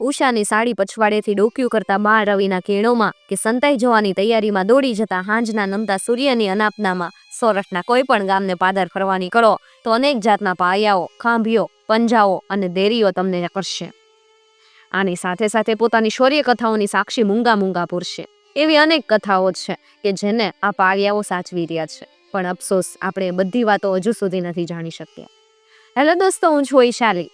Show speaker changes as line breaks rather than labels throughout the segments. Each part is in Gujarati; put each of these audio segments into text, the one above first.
ઉષાની સાડી પછવાડેથી ડોક્યું કરતા બાળ રવિના કેણોમાં કે સંતાઈ જવાની તૈયારીમાં દોડી જતા હાંજના નમતા સૂર્યની અનાપનામાં સૌરાષ્ટ્રના કોઈ પણ ગામને પાદર ફરવા નીકળો તો અનેક જાતના પાયાઓ, ખાંભીઓ, પંજાઓ અને દેરીઓ તમને કરશે. આની સાથે સાથે પોતાની શૌર્ય કથાઓની સાક્ષી મૂંગા મૂંગા પૂરશે. એવી અનેક કથાઓ છે કે જેને આ પાળિયાઓ સાચવી રહ્યા છે. પણ અફસોસ, આપણે બધી વાતો હજુ સુધી નથી જાણી શક્યા હેલો દોસ્તો, હું છું વૈશાલી.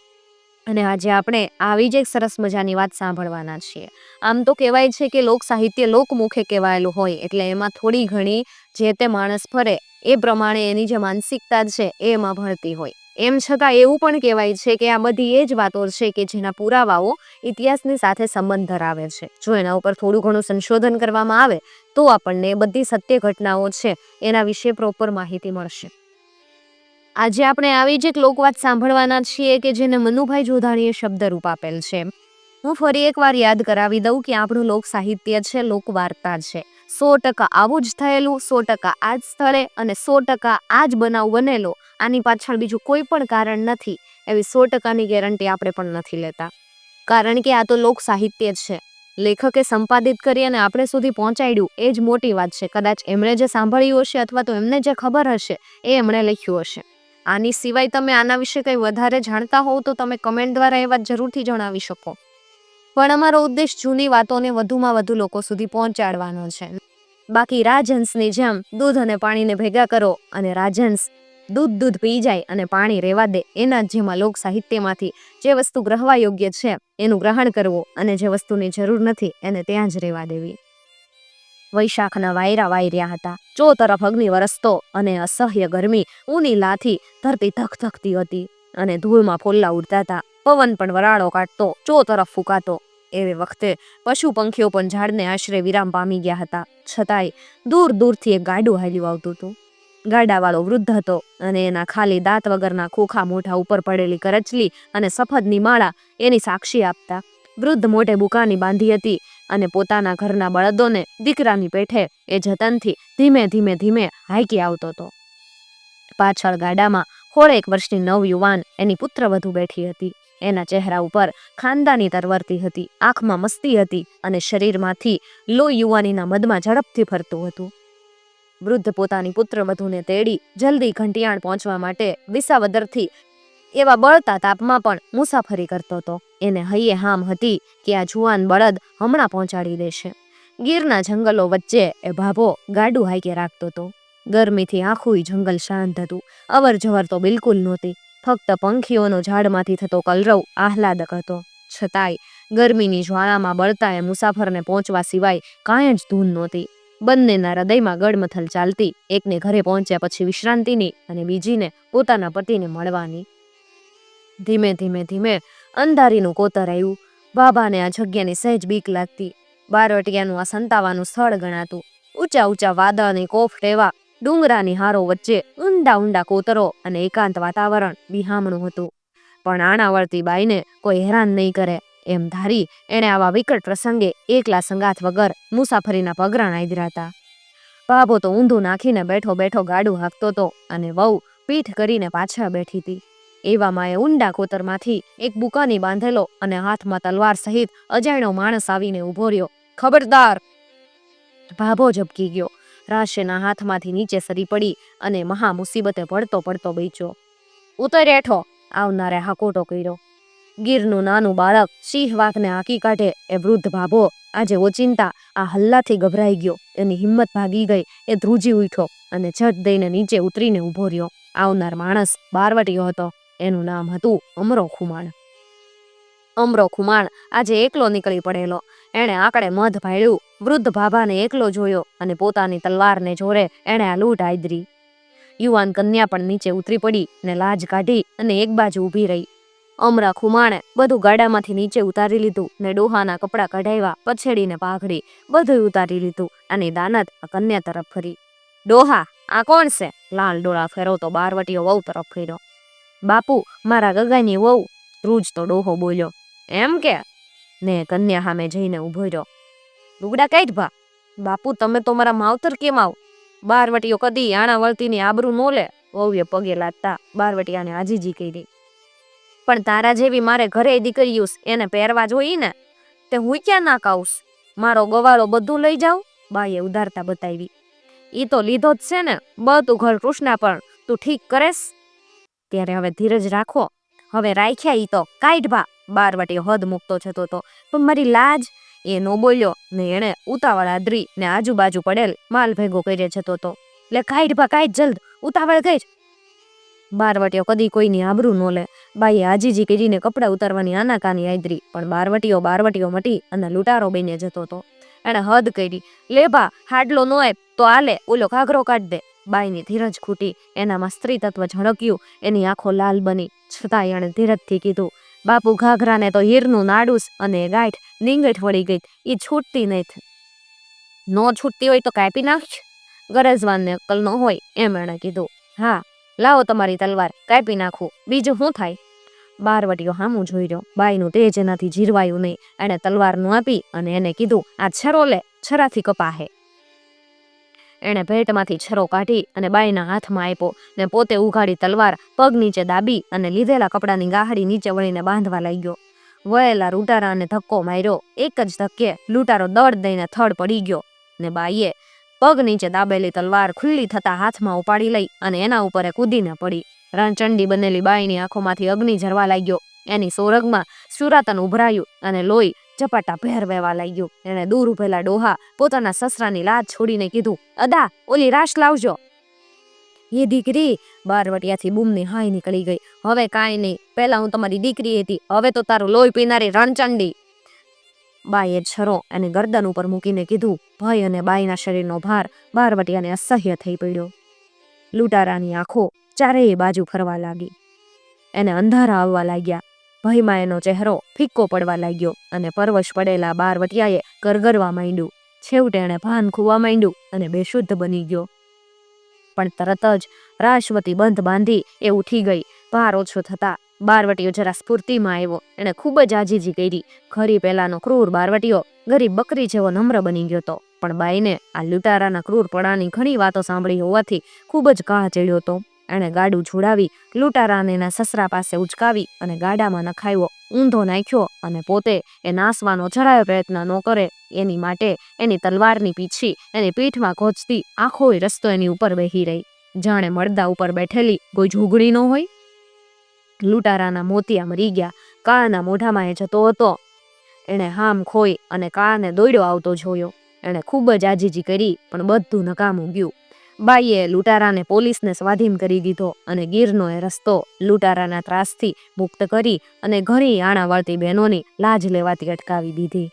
અને આજે આપણે આવી જ એક સરસ મજાની વાત સાંભળવાના છીએ. આમ તો કહેવાય છે કે લોક સાહિત્ય લોકમુખે કહેવાયેલું હોય, એટલે એમાં થોડી ઘણી જે તે માણસ ફરે, એ પ્રમાણે એની જે માનસિકતા છે, એ એમાં ભળતી હોય. એમ છતાં એવું પણ કહેવાય છે કે આ બધી એ જ વાતો છે કે જેના પુરાવાઓ ઇતિહાસની સાથે સંબંધ ધરાવે છે. જો એના ઉપર થોડું ઘણું સંશોધન કરવામાં આવે, તો આપણને બધી સત્ય ઘટનાઓ છે, એના વિશે પ્રોપર માહિતી મળશે. આજે આપણે આવી જ એક લોકવાત સાંભળવાના છીએ કે જેને મનુભાઈ જોધાણીએ શબ્દરૂપ આપેલ છે. હું ફરી એકવાર યાદ કરાવી દઉં કે આપણું લોક સાહિત્ય છે, લોકવાર્તા છે. સો ટકા આવું જ થયેલું, સો ટકા આ જ સ્થળે અને સો ટકા આ જ બનાવ બનેલો. આની પાછળ બીજું કોઈ પણ કારણ નથી. એવી સો ટકાની ગેરંટી આપણે પણ નથી લેતા. કારણ કે આ તો લોક સાહિત્ય છે. લેખકે સંપાદિત કરી અને આપણે સુધી પહોંચાડ્યું. એ જ મોટી વાત છે. કદાચ એમણે જે સાંભળ્યું હશે અથવા તો એમને જે ખબર હશે, એ એમણે લખ્યું હશે. આની સિવાય તમે આના વિશે કંઈ વધારે જાણતા હોવ તો તમે કમેન્ટ દ્વારા એ વાત જરૂરથી જણાવી શકો. પણ અમારો ઉદ્દેશ જૂની વાતોને વધુમાં વધુ લોકો સુધી પહોંચાડવાનો છે. બાકી રાજહંસની જેમ દૂધ અને પાણીને ભેગા કરો અને રાજહંસ દૂધ દૂધ પી જાય અને પાણી રેવા દે, એના જેમાં લોક સાહિત્યમાંથી જે વસ્તુ ગ્રહવા યોગ્ય છે, એનું ગ્રહણ કરવું અને જે વસ્તુની જરૂર નથી, એને ત્યાં જ રહેવા દેવી. વૈશાખના વાયરા વાયર્યા હતા. ચો તરફ અગ્નિ વરસતો અને અસહ્ય ગરમી ઊની લાથી ધરતી ધકધકતી હતી અને ધૂળમાં ફોલ્લા ઉડતા હતા. પવન પણ વરાળો કાઢતો ચો તરફ ફૂંકાતો. એવે વખતે પશુ પંખીઓ પણ ઝાડને આશરે વિરામ પામી ગયા હતા. છતાંય દૂર દૂરથી એક ગાડું હાલ્યું આવતું હતું. ગાડાવાળો વૃદ્ધ હતો અને એના ખાલી દાંત વગરના ખોખા મોઢા ઉપર પડેલી કરચલી અને સફદની માળા એની સાક્ષી આપતા. વૃદ્ધ મોટે બુકાની બાંધી હતી અને પોતાના ઘરના બળદોને દીકરાની પેઠે એ જતનથી ધીમે ધીમે ધીમે હાઈકી આવતો હતો. પાછળ ગાડામાં એક વર્ષની નવ યુવાન એની પુત્રવધુ બેઠી હતી. એના ચહેરા ઉપર ખાનદાની તરવરતી હતી, આંખમાં મસ્તી હતી અને શરીરમાંથી લો યુવાનીના મદમાં ઝડપથી ફરતું હતું. વૃદ્ધ પોતાની પુત્રવધુને તેડી જલ્દી ઘંટિયાણ પહોંચવા માટે વિસાવદરથી એવા બળતા તાપમાં પણ મુસાફરી કરતો હતો. એને હૈયે હામ હતી કે આ જુવાન બળદ હમણાં પહોંચાડી દેશે. ગીરના જંગલો વચ્ચે એ ભાભો ગાડું હાઈકે રાખતો હતો. ગરમીથી આખું જંગલ શાંત હતું. અવર જવર તો બિલકુલ નહોતી. ફક્ત પંખીઓનો ઝાડમાંથી થતો કલરવ આહલાદક હતો. છતાંય ગરમીની જ્વાળામાં બળતા એ મુસાફરને પહોંચવા સિવાય કાંઈ જ ધૂન નહોતી. બંનેના હૃદયમાં ગડમથલ ચાલતી, એકને ઘરે પહોંચ્યા પછી વિશ્રાંતિની અને બીજીને પોતાના પતિને મળવાની. ધીમે ધીમે ધીમે અંધારીનું કોતર આવ્યું. બાબાને આ જગ્યાની સહેજ બીક લાગતી. બારવટિયાનું આ સંતાવાનું સ્થળ ગણાતું. ઊંચા ઊંચા વાદળની કોફ રેવા ડુંગરાની હારો વચ્ચે ઊંડા ઊંડા કોતરો અને એકાંત વાતાવરણ બિહામણું હતું. પણ આણાવળતી બાઈને કોઈ હેરાન નહીં કરે. એમ ધારી એણે આવા વિકટ પ્રસંગે એકલા સંગાથ વગર મુસાફરીના પગરાણ આદર્યા હતા બાબો તો ઊંધું નાખીને બેઠો બેઠો ગાડું હાંકતો હતો અને વહુ પીઠ કરીને પાછળ બેઠી હતી એવામાં એ ઊંડા કોતરમાંથી એક બુકાની બાંધેલો અને હાથમાં તલવાર સહિત અજાણ્યો માણસ આવીને ઊભો રહ્યો. ખબરદાર! ભાભો ઝબકી ગયો. રાશેના હાથમાંથી નીચે સરી પડી અને મહા મુસીબતે પડતો પડતો બેચ્યો. ઉતર હેઠો! આવનારે હાકોટો કર્યો. ગીરનું નાનું બાળક સિંહ વાઘને હાંકી કાઢે એ વૃદ્ધ ભાભો આજે ઓચિંતા, આ હલ્લાથી ગભરાઈ ગયો. એની હિંમત ભાગી ગઈ, એ ધ્રુજી ઉઠ્યો અને ઝટ દઈને નીચે ઉતરીને ઊભો રહ્યો. આવનાર માણસ બારવટીયો હતો. એનું નામ હતું અમરો ખુમાણ. અમરો ખુમાણ આજે એકલો નીકળી પડેલો. એણે આકડે મધ ભાળ્યું, વૃદ્ધ ભાભાને એકલો જોયો અને પોતાની તલવારને જોરે એણે આ લૂંટ આદરી. યુવાન કન્યા પણ નીચે ઉતરી પડી ને લાજ કાઢી અને એક બાજુ ઊભી રહી. અમરા ખુમાણે બધું ગાડામાંથી નીચે ઉતારી લીધું ને ડોહાના કપડાં કઢાવ્યા, પછેડીને પાઘડી બધું ઉતારી લીધું અને દાનત આ કન્યા તરફ ફરી. ડોહા, આ કોણ છે? લાલ ડોળા ફેરવતો બારવટીયો વહુ તરફ ફર્યો. બાપુ, મારા ગગાની વહુ. ધ્રુજ તો ડોહો બોલ્યો. એમ કે? ને કન્યા સામે જઈને ઊભો રહ્યો. લુગડા કાઢ ભા. બાપુ, તમે તો મારા માવતર કેમ આવો? બારવટીઓ કદી આણા વળતીની આબરૂ નો લે? વહુએ પગે લાગતા બારવટીયાને આજીજી કરી. પણ તારા જેવી મારે ઘરે દીકરીયુસ એને પહેરવા જોઈએ ને? તે હું ક્યાં ના કાઉસ? મારો ગવાળો બધું લઈ જાઉં? બાઈએ ઉધારતા બતાવી. ઈ તો લીધો જ છે ને. બધું ઘર કૃષ્ણા પણ. તું ઠીક કરેસ? ત્યારે હવે ધીરજ રાખો. હવે રાખ્યા ઈ તો કાઢભા બાર વાટી હદ મૂકતો જતો તો. પણ મારી લાજ? એ નો બોલ્યો ને એણે ઉતાવળ આદરી ને આજુબાજુ પડેલ માલ ભેગો કરી જતો તો. લે કાઢભા કાઢ જલ્દ, ઉતાવળ કઈ બારવટીઓ કદી કોઈની આબરૂ ન લે. બાઈએ આજીજી કરીને કપડાં ઉતારવાની આનાકાની આદરી, પણ બારવટીઓ બારવટીઓ મટી અને લૂંટારો બઈને જતો તો. એણે હદ કરી. લે બા, હાડલો ન આપ, તો આલે, ઓલો ઘાઘરો કાઢ દે. બાઈની ધીરજ ખૂટી, એનામાં સ્ત્રી તત્વ ઝળક્યું, એની આંખો લાલ બની છતાંય એણે ધીરજથી કીધું, બાપુ ઘાઘરાને તો હીરનું નાડુસ અને ગાંઠ નીંગઠ વળી ગઈ એ છૂટતી નહીં નો છૂટતી હોય તો કાપી નાખ ગરજવાનને અક્કલ ન હોય, એમ એણે કીધું. હા, લાવો તમારી તલવાર, કાપી નાખું, બીજું શું થાય? બારવટીઓ હામું જોઈ રહ્યો બાઈનું તેજ એનાથી જીરવાયું નહીં, એણે તલવારનું આપી અને એને કીધું, આ છરો લે, છરાથી કપાહે. એણે ભેટમાંથી છરો કાઢી અને બાઈના હાથમાં આપ્યો ને પોતે ઉઘાડી તલવાર, પગ નીચે દાબી અને લીધેલા કપડાની ગાહડી નીચે વળીને બાંધવા લાગ્યો. વળેલા લૂંટારાને ધક્કો માર્યો. એક જ ધક્કે લૂંટારો દડ દઈને થડ પડી ગયો ને બાઈએ પગ નીચે દાબેલી તલવાર ખુલ્લી થતા હાથમાં ઉપાડી લઈ અને એના ઉપર કૂદીને પડી. રણચંડી બનેલી બાઈની આંખોમાંથી અગ્નિ ઝરવા લાગ્યો. એની સોરગમાં સુરાતન ઉભરાયું અને લોહી ઝપાટા પહેરવેવા લાગ્યો. એણે દૂર ઉભેલા ડોહા પોતાના સસરાની લાજ છોડીને કીધું, અદા, ઓલી રાશ લાવજો. એ દીકરી? બારવટિયાથી બૂમની હાય નીકળી ગઈ. હવે કાંઈ નહીં. પહેલા હું તમારી દીકરી હતી. હવે તો તારું લોહી પીનારી રણચંડી. બાઈએ છરો અને ગરદન ઉપર મૂકીને કીધું, ભય અને બાઈના શરીરનો ભાર બારવટિયાને અસહ્ય થઈ પડ્યો. લૂંટારાની આંખો ચારેય બાજુ ફરવા લાગી. એને અંધારા આવવા લાગ્યા. ભયમાં એનો ચહેરો ફિક્કો પડવા લાગ્યો અને પરવશ પડેલા બારવટિયાએ ગરગરવા માંડ્યું. છેવટે એણે ભાન ખોવા માંડ્યું અને બેશુદ્ધ બની ગયો. પણ તરત જ રાશવતી બંધ બાંધી એ ઉઠી ગઈ. ભાર ઓછો થતા બારવટીઓ જરા સ્ફૂર્તિમાં આવ્યો. એણે ખૂબ જ આજીજી કરી. ખરી પહેલાનો ક્રૂર બારવટીઓ ગરીબ બકરી જેવો નમ્ર બની ગયો હતો. પણ બાઈને આ લૂંટારાના ક્રૂરપણાની ઘણી વાતો સાંભળી હોવાથી ખૂબ જ ઘા ચડ્યો તો એણે ગાડું છોડાવી લૂંટારાને એના સસરા પાસે ઉચકાવી અને ગાડામાં નખાયો. ઊંધો નાખ્યો અને પોતે એ નાસવાનો જરાયો પ્રયત્ન ન કરે. એની માટે એની તલવારની પીછી, એની પીઠમાં ખોજતી આખો રસ્તો એની ઉપર વહી રહી. જાણે મળદા ઉપર બેઠેલી કોઈ ઝૂગડી ન હોય? લૂંટારાના મોતિયા મરી ગયા. કાળના મોઢામાં એ જતો હતો. એણે હામ ખોઈ અને કાળને દોડ્યો આવતો જોયો. એણે ખૂબ જ આજીજી કરી, પણ બધું નકામું ગયું. બાઈએ લૂંટારાને પોલીસને સ્વાધીન કરી દીધો અને ગીરનો એ રસ્તો લૂંટારાના ત્રાસથી મુક્ત કરી અને ઘણી આણા વળતી બહેનોની લાજ લેવાથી અટકાવી દીધી.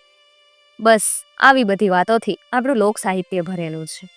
બસ, આવી બધી વાતોથી આપણું લોક સાહિત્ય ભરેલું છે.